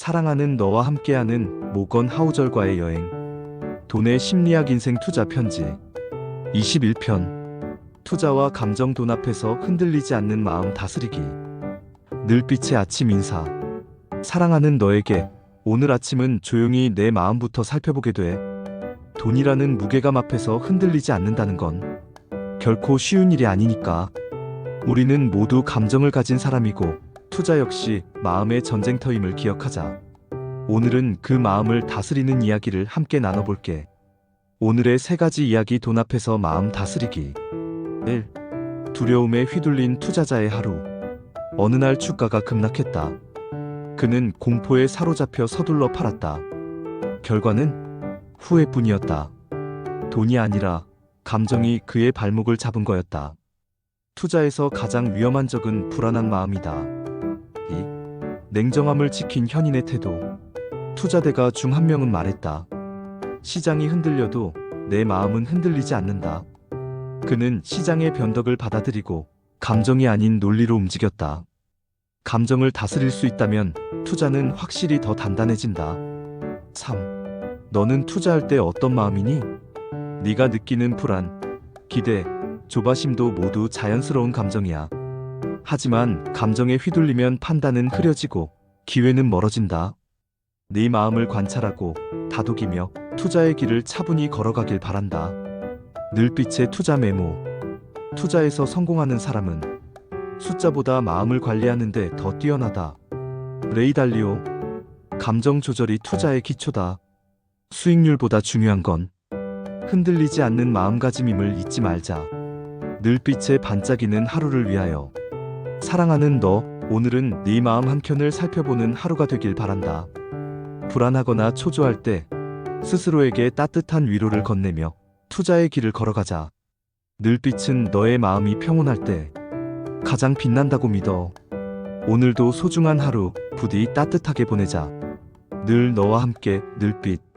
사랑하는 너와 함께하는 모건 하우절과의 여행. 돈의 심리학 인생 투자 편지. 21편. 투자와 감정 돈 앞에서 흔들리지 않는 마음 다스리기. 늘빛의 아침 인사. 사랑하는 너에게 오늘 아침은 조용히 내 마음부터 살펴보게 돼. 돈이라는 무게감 앞에서 흔들리지 않는다는 건 결코 쉬운 일이 아니니까. 우리는 모두 감정을 가진 사람이고 투자 역시 마음의 전쟁터임을 기억하자. 오늘은 그 마음을 다스리는 이야기를 함께 나눠볼게. 오늘의 세 가지 이야기 돈 앞에서 마음 다스리기. 1. 두려움에 휘둘린 투자자의 하루. 어느 날 주가가 급락했다. 그는 공포에 사로잡혀 서둘러 팔았다. 결과는 후회뿐이었다. 돈이 아니라 감정이 그의 발목을 잡은 거였다. 투자에서 가장 위험한 적은 불안한 마음이다. 2. 냉정함을 지킨 현인의 태도. 투자대가 중 한 명은 말했다. 시장이 흔들려도 내 마음은 흔들리지 않는다. 그는 시장의 변덕을 받아들이고 감정이 아닌 논리로 움직였다. 감정을 다스릴 수 있다면 투자는 확실히 더 단단해진다. 3. 너는 투자할 때 어떤 마음이니? 네가 느끼는 불안, 기대, 조바심도 모두 자연스러운 감정이야. 하지만 감정에 휘둘리면 판단은 흐려지고 기회는 멀어진다. 네 마음을 관찰하고 다독이며 투자의 길을 차분히 걸어가길 바란다. 늘빛의 투자 메모. 투자에서 성공하는 사람은 숫자보다 마음을 관리하는데 더 뛰어나다. 레이 달리오. 감정 조절이 투자의 기초다. 수익률보다 중요한 건 흔들리지 않는 마음가짐임을 잊지 말자. 늘빛의 반짝이는 하루를 위하여. 사랑하는 너, 오늘은 네 마음 한켠을 살펴보는 하루가 되길 바란다. 불안하거나 초조할 때 스스로에게 따뜻한 위로를 건네며 투자의 길을 걸어가자. 늘빛은 너의 마음이 평온할 때 가장 빛난다고 믿어. 오늘도 소중한 하루 부디 따뜻하게 보내자. 늘 너와 함께 늘빛.